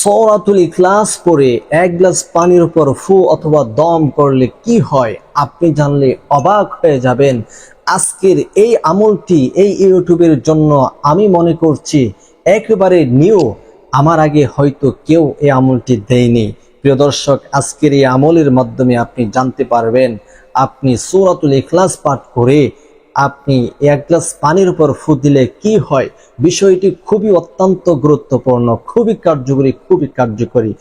সরাতুল ইখলাস পরে এক গ্লাস পানির উপর ফু অথবা দম করলে কি হয়? আপনি জানলে অবাক হয়ে যাবেন। আজকের এই আমলটি এই ইউটিউবের জন্য আমি মনে করছি একেবারে নিউ। আমার আগে হয়তো কেউ এই আমলটি দেয়নি। প্রিয় দর্শক, আজকের এই আমলের মাধ্যমে আপনি জানতে পারবেন, আপনি সূরাতুল ইখলাস পাঠ করে আপনি এক গ্লাস পানির উপর ফু দিলে কি হয়? বিষয়টি খুবই অত্যন্ত গুরুত্বপূর্ণ, খুবই কার্যকরী খুবই কার্যকরী।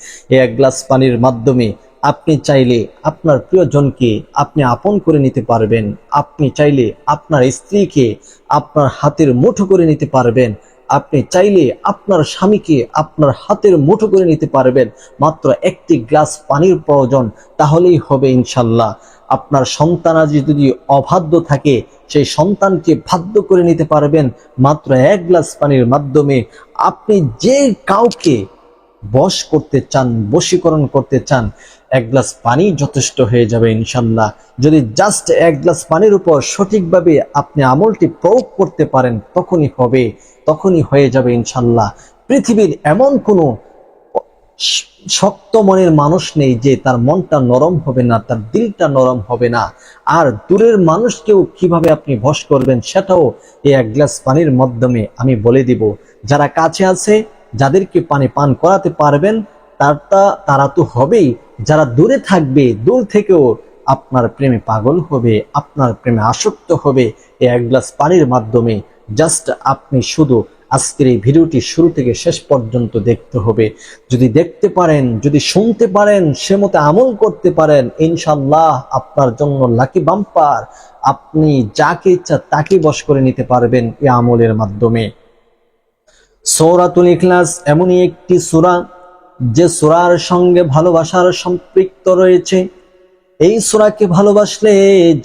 এক গ্লাস পানির মাধ্যমে আপনি চাইলে আপনার প্রিয়জনকে আপনি আপন করে নিতে পারবেন। আপনি চাইলে আপনার স্ত্রীকে আপনার হাতের মুঠো করে নিতে পারবেন। আপনি চাইলে আপনার স্বামীকে আপনার হাতের মুঠো করে নিতে পারবেন। মাত্র একটি গ্লাস পানির প্রয়োজন, তাহলেই হবে ইনশাল্লাহ। আপনার সন্তানাজি যদি অবাধ্য থাকে, সেই সন্তানকে বাধ্য করে নিতে পারবেন। মাত্র এক গ্লাস পানির মাধ্যমে আপনি যে কাউকে বশ করতে চান, বশীকরণ করতে চান এক গ্লাস পানি যথেষ্ট হয়ে যাবে ইনশাল্লাহ যদি জাস্ট এক গ্লাস পানির উপর সঠিকভাবে আপনি আমলটি প্রয়োগ করতে পারেন, তখনই হবে, তখনই হয়ে যাবে ইনশাল্লাহ পৃথিবীর এমন কোনো শক্ত মনের মানুষ নেই যে তার মনটা নরম হবে না, তার দিলটা নরম হবে না। আর দূরের মানুষকেও কীভাবে আপনি ভস করবেন সেটাও এই এক গ্লাস পানির মাধ্যমে আমি বলে দিব। যারা কাছে আছে, যাদেরকে পানি পান করাতে পারবেন তারটা, তারা তো হবেই। যারা দূরে থাকবে, দূর থেকেও আপনার প্রেমে পাগল হবে, আপনার প্রেমে আসক্ত হবে এই এক গ্লাস পানির মাধ্যমে। জাস্ট আপনি শুধু আজকের এই ভিডিওটি শুরু থেকে শেষ পর্যন্ত দেখতে হবে। যদি দেখতে পারেন, যদি শুনতে পারেন, সে মতে আমল করতে পারেন ইনশাল্লাহ আপনার জন্য লাকি বাম্পার আপনি যাকে ইচ্ছা তাকে বশ করে নিতে পারবেন এই আমলের মাধ্যমে। সৌরাতুল ইখলাস এমনই একটি সূরা যে সূরার সঙ্গে ভালোবাসার সম্পৃক্ত রয়েছে, এই সূরাকে ভালোবাসলে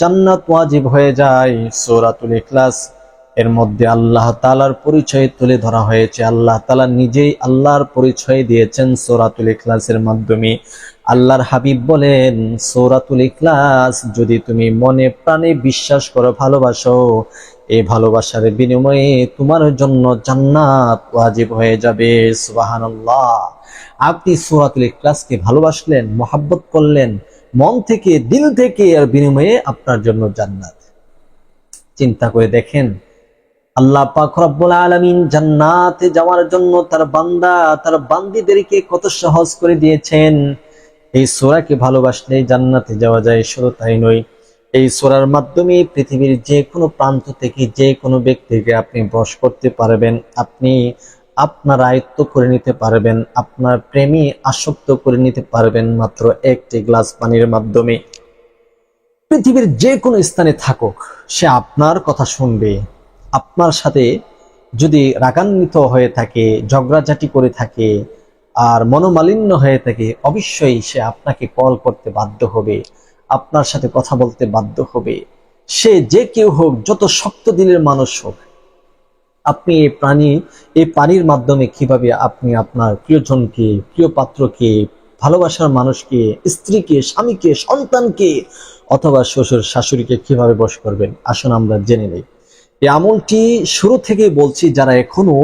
জান্নাত ওয়াজিব হয়ে যায়। সূরাতুল ইখলাস, এর মধ্যে আল্লাহ তালার পরিচয় তুলে ধরা হয়েছে। আল্লাহ তালা নিজেই আল্লাহর পরিচয় দিয়েছেন সূরাতুল ইখলাসের মাধ্যমে। আল্লাহর হাবিব বলেন, সূরাতুল ইখলাস, যদি তুমি মনে প্রাণে বিশ্বাস করো, ভালোবাসো, এই ভালোবাসার বিনিময়ে তোমার জন্য জান্নাত ওয়াজিব হয়ে যাবে। সুবহানাল্লাহ। আপনি সূরাতুল ইখলাসকে ভালোবাসলেন, মোহাব্বত করলেন, মন থেকে, দিল থেকে আর বিনিময়ে আপনার জন্য জান্নাত। চিন্তা করে দেখেন, আল্লাহ পাক রব্বুল আলামিন জান্নাতে যাওয়ার জন্য তার বান্দা, তার বান্দিদেরকে কত সহজ করে দিয়েছেন। এই সূরাকে ভালোবাসলে জান্নাতে যাওয়া যায়, শুধু তাই নয়, এই সোরার মাধ্যমে পৃথিবীর যে কোনো প্রান্ত থেকে যে কোনো ব্যক্তিকে আপনি বশ করতে পারবেন। আপনি আপনার আয়ত্ত করে নিতে পারবেন, আপনার প্রেমী আসক্ত করে নিতে পারবেন মাত্র একটি গ্লাস পানির মাধ্যমে। পৃথিবীর যে কোনো স্থানে থাকুক, সে আপনার কথা শুনবে। আপনার সাথে যদি রাগান্বিত হয়ে থাকে, ঝগড়াঝাটি করে থাকে, আর মনোমালিন্য হয়ে থাকে, অবশ্যই সে আপনাকে কল করতে বাধ্য হবে, আপনার সাথে কথা বলতে বাধ্য হবে। সে যে কেউ হোক, যত শক্ত দিলের মানুষ হোক আপনি এই প্রাণী, এই পানির মাধ্যমে কীভাবে আপনি আপনার প্রিয়জনকে প্রিয় পাত্রকে ভালোবাসার মানুষকে, স্ত্রীকে, স্বামীকে, সন্তানকে অথবা শ্বশুর শাশুড়িকে কীভাবে বশ করবেন? আসুন আমরা জেনে নেই। এই আমলটি শুরু থেকেই বলছি, যারা এখনও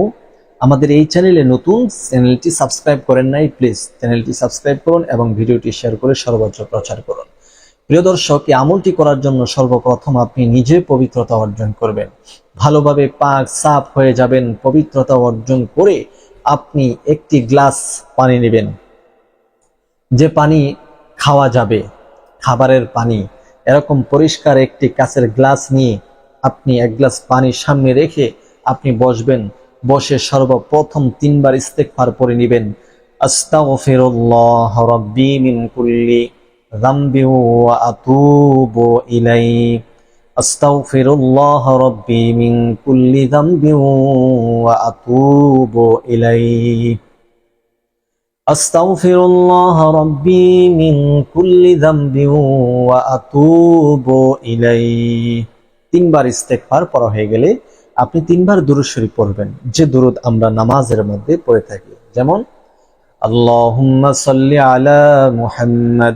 আমাদের এই চ্যানেলে নতুন, চ্যানেলটি সাবস্ক্রাইব করেন নাই, প্লিজ চ্যানেলটি সাবস্ক্রাইব করুন এবং ভিডিওটি শেয়ার করে সর্বোচ্চ প্রচার করুন। প্রিয় দর্শক, এই আমলটি করার জন্য সর্বপ্রথম আপনি নিজে পবিত্রতা অর্জন করবেন। ভালোভাবে পাক সাফ হয়ে যাবেন, পবিত্রতা অর্জন করে আপনি একটি গ্লাস পানি নেবেন। যে পানি খাওয়া যাবে, খাবারের পানি। এরকম পরিষ্কার একটি কাঁচের গ্লাস নিয়ে আপনি এক গ্লাস পানি সামনে রেখে আপনি বসবেন। বসে সর্বপ্রথম তিনবার ইস্তেকফার পরে নেবেন। আস্তাগফিরুল্লাহ রাব্বি মিন কুল্লি। যামবি ওয়া আতুবু ইলাইহি আস্তাগফিরুল্লাহ রাব্বি মিন কুল্লি যামবি ওয়া আতুবু ইলাইহি أستغفر الله ربي من كل ذنب وأتوب إليه তিনবার ইস্তেগফার পড়া হয়ে গেলে আপনি তিনবার দুরূদ শরীফ পড়বেন যে দুরূদ আমরা নামাজের মধ্যে পড়ে থাকি যেমন আল্লাহুম্মা সাল্লি আলা মুহাম্মদ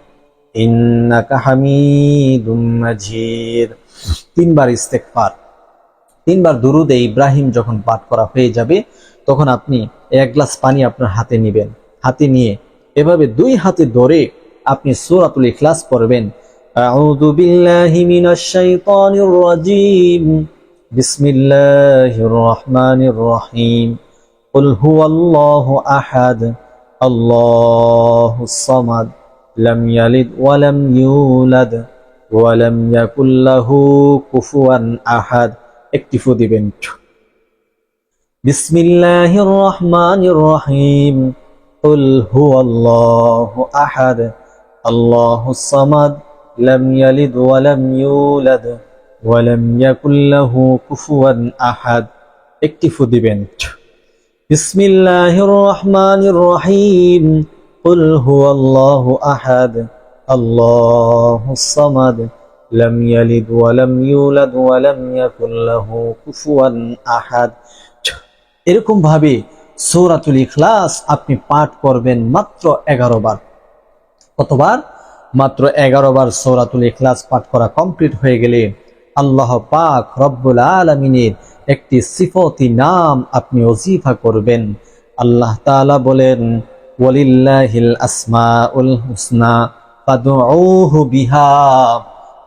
ইন্নাকা হামিদুম মাজিদ। তিনবার তিনবার দুরুদে ইব্রাহিম যখন পাঠ করা হয়ে যাবে, তখন আপনি এক গ্লাস পানি আপনার হাতে নিবেন। হাতে নিয়ে এভাবে দুই হাতে ধরে আপনি সুরাতুল ইখলাস পড়বেন। আউযু বিল্লাহি মিনাশ শাইতানির রাজিম। বিসমিল্লাহির রহিম। কুল হুয়াল্লাহু আহাদ। আল্লাহুস সামাদ। لم يلد ولم يولد ولم يكن له كفوا أحد একটি ফু দিবেন বিসমিল্লাহির রহমানির রহিম قل هو الله أحد الله الصمد لم يلد ولم يولد ولم يكن له كفوا أحد একটি ফু দিবেন بسم الله الرحمن الرحيم قل هو الله أحد الله الصمد لم يلد ولم يولد ولم يكن له كفوا أحد এরকম ভাবে সূরাতুল ইখলাস আপনি পাঠ করবেন মাত্র এগারো বার কতবার মাত্র এগারো বার সৌরাতুল ইখলাস পাঠ করা কমপ্লিট হয়ে গেলে আল্লাহ পাক রব্বুল আলমিনের একটি সিফতি নাম আপনি ওজিফা করবেন আল্লাহ তাআলা বলেন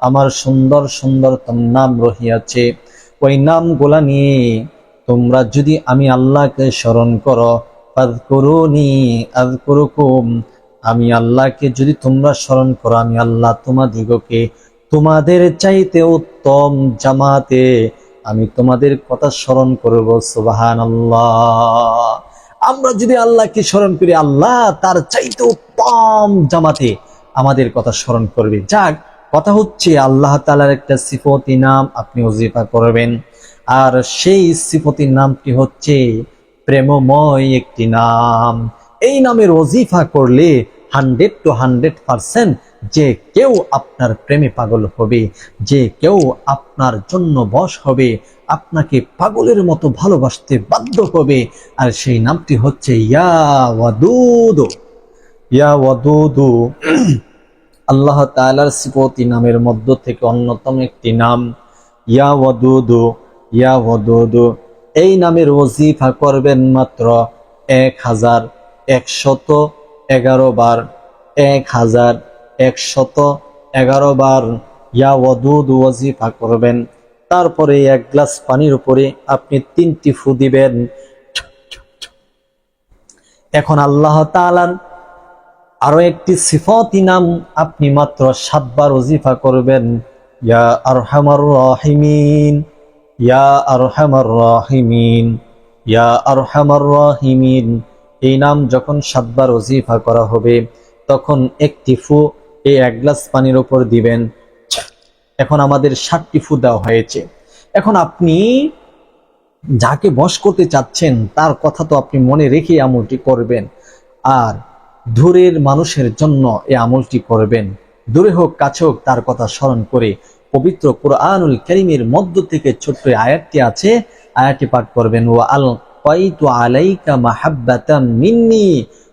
আমার সুন্দর সুন্দর তোর নাম রহিয়াছে, ওই নামগুলা নিয়ে তোমরা যদি আমি আল্লাহকে স্মরণ করো, ফাদকুরুনি করুকুম আমি আল্লাহকে যদি তোমরা স্মরণ করো, আমি আল্লাহ তোমাদিগকে তোমাদের চাইতে উত্তম জামাতে আমি তোমাদের কথা স্মরণ করব সুবাহান আমরা যদি আল্লাহকে স্মরণ করি, আল্লাহ তার চাইতে উত্তম জামাতে আমাদের কথা স্মরণ করবে। যাক, কথা হচ্ছে আল্লাহ তালার একটা সিফতি নাম আপনি ওজিফা করবেন। আর সেই সিফতির নামটি হচ্ছে প্রেমময় একটি নাম। এই নামের ওজিফা করলে হান্ড্রেড টু হান্ড্রেড পারসেন্ট যে কেউ আপনার প্রেমে পাগল হবে, যে কেউ আপনার জন্য বশ হবে, আপনাকে পাগলের মতো ভালোবাসতে বাধ্য হবে। আর সেই নামটি হচ্ছে ইয়া ওয়াদুদ। ইয়া ওয়াদুদু আল্লাহ তাআলার সিফতি নামের মধ্য থেকে অন্যতম একটি নাম। ইয়া ওয়াদুদু ইয়া ওয়াদুদু। এই নামের ওজিফা করবেন মাত্র এক হাজার একশত এগারো বার। এক হাজার একশত এগারো বার ইয়া ওয়াদুদ ওয়াজিফা করবেন। তারপরে এক গ্লাস পানির উপরে আপনি তিনটি ফু দিবেন। এখন আল্লাহ তাআলার আরও একটি সিফতি নাম আপনি মাত্র সাতবার ওজিফা করবেন। ইয়া আর আরহামার রাহিমিন, ইয়া আরহামার রাহিমিন, ইয়া আরহামার রাহিমিন। এই নাম যখন সাতবার ওজিফা করা হবে, তখন একটি ফু এই এক গ্লাস পানির উপর দিবেন। এখন আমাদের ষাটটি ফু দেওয়া হয়েছে। এখন আপনি যাকে বশ করতে চাচ্ছেন, তার কথা তো আপনি মনে রেখে আমলটি করবেন। আর দূরের মানুষের জন্য এই আমলটি করবেন। দূরে হোক, কাছে হোক, তার কথা স্মরণ করে পবিত্র কোরআনুল করিমের মধ্য থেকে ছোট্ট আয়াতটি আছে। আয়াতটি পাঠ করবেন ও আল কয়তু আলাইকা মাহাব্বাতাম মিন্নি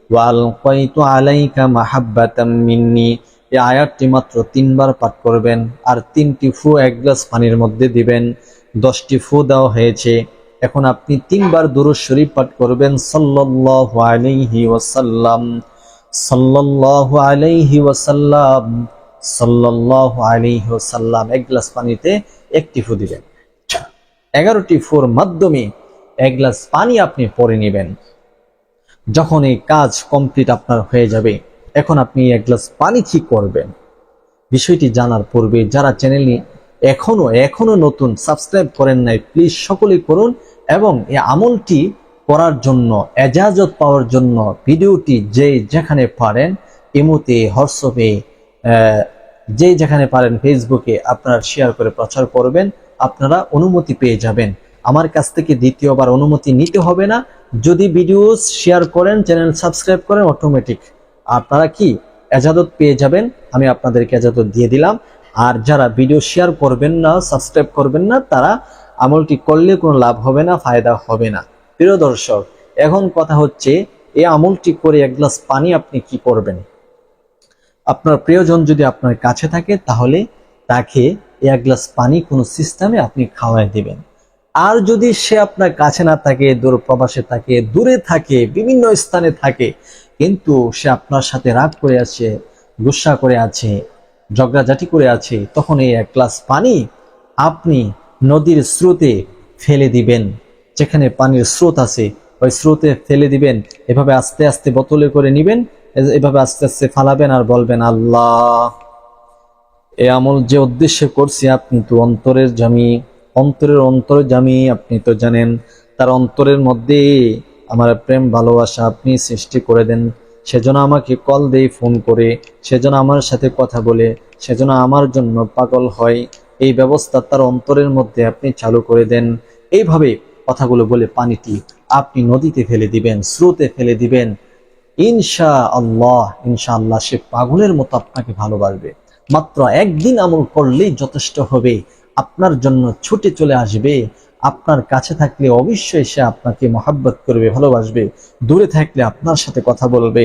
ওয়াল কয়তু আলাইকা মাহাব্বাতাম মিন্নি। এই আয়াতটি মাত্র তিনবার পাঠ করবেন আর তিনটি ফু এক গ্লাস পানির মধ্যে দিবেন। দশটি ফু দেওয়া হয়েছে। এখন আপনি তিনবার দুরুদ শরীফ পাঠ করবেন। সাল্লাল্লাহু আলাইহি ওয়াসাল্লাম। সাল্লাল্লাহু আলাইহি ওয়াসাল্লাম। সাল্লাল্লাহু আলাইহি ওয়াসাল্লাম। এক গ্লাস পানিতে একটি ফু দিবেন। এগারোটি ফুর মাধ্যমে এক গ্লাস পানি আপনি পরে নেবেন। যখন এই কাজ কমপ্লিট আপনার হয়ে যাবে এখন আপনি এক গ্লাস পানি কি করবেন? বিষয়টি জানার পূর্বে যারা চ্যানেলটি এখনও এখনও নতুন, সাবস্ক্রাইব করেন নাই প্লিজ সকলেই করুন এবং এই আমলটি করার জন্য, এজাজত পাওয়ার জন্য ভিডিওটি যে যেখানে পারেন, ইমুতে, হোয়াটসঅ্যাপে যে যেখানে পারেন, ফেসবুকে আপনারা শেয়ার করে প্রচার করবেন, আপনারা অনুমতি পেয়ে যাবেন। আমার কাছ থেকে দ্বিতীয়বার অনুমতি নিতে হবে না। যদি ভিডিও শেয়ার করেন চ্যানেল সাবস্ক্রাইব করেন অটোমেটিক আপনারা কি এজাদত পেয়ে যাবেন? আমি আপনাদেরকে এজাদত দিয়ে দিলাম। আর যারা ভিডিও শেয়ার করবেন না সাবস্ক্রাইব করবেন না, তারা আমলটি করলে কোনো লাভ হবে না, ফায়দা হবে না। প্রিয় দর্শক, এখন কথা হচ্ছে, এই আমলটি করে এক গ্লাস পানি আপনি কি করবেন? আপনার প্রিয়জন যদি আপনার কাছে থাকে, তাহলে তাকে এক গ্লাস পানি কোনো সিস্টেমে আপনি খাওয়াই দিবেন। আর যদি সে আপনার কাছে না থাকে দূর প্রবাসে থাকে, দূরে থাকে, বিভিন্ন স্থানে থাকে কিন্তু সে আপনার সাথে রাগ করে আছে, গুসা করে আছে, ঝগড়াঝাটি করে আছে তখন এই এক গ্লাস পানি আপনি নদীর স্রোতে ফেলে দিবেন। যেখানে পানির স্রোত আছে, ওই স্রোতে ফেলে দিবেন। এভাবে আস্তে আস্তে বোতলে করে নিবেন, এভাবে আস্তে আস্তে ফালাবেন আর বলবেন, আল্লাহ, এ আমল যে উদ্দেশ্যে করছি আপনি তো অন্তরের জামি, অন্তরের অন্তরের জামি আপনি তো জানেন, তার অন্তরের মধ্যে আমার প্রেম ভালোবাসা আপনি সৃষ্টি করে দেন। সেজন্য আমাকে কল দেই ফোন করে, সেজন্য আমার সাথে কথা বলে, সেজন্য আমার জন্য পাগল হয়। এই ব্যবস্থা তার অন্তরের মধ্যে আপনি চালু করে দেন। এইভাবে কথাগুলো বলে পানিটি আপনি নদীতে ফেলে দিবেন, স্রোতে ফেলে দিবেন। ইনশা আল্লাহ ইনশা আল্লাহ সে পাগলের মতো আপনাকে ভালোবাসবে। মাত্র একদিন আমল করলেই যথেষ্ট হবে। আপনার জন্য ছুটে চলে আসবে। আপনার কাছে থাকলে অবশ্যই সে আপনাকে মহাব্বত করবে, ভালোবাসবে। দূরে থাকলে আপনার সাথে কথা বলবে।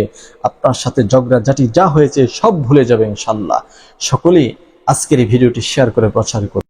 আপনার সাথে ঝগড়া জাটি যা হয়েছে সব ভুলে যাবে ইনশাল্লাহ। সকলেই আজকের এই ভিডিওটি শেয়ার করে প্রচার করুন।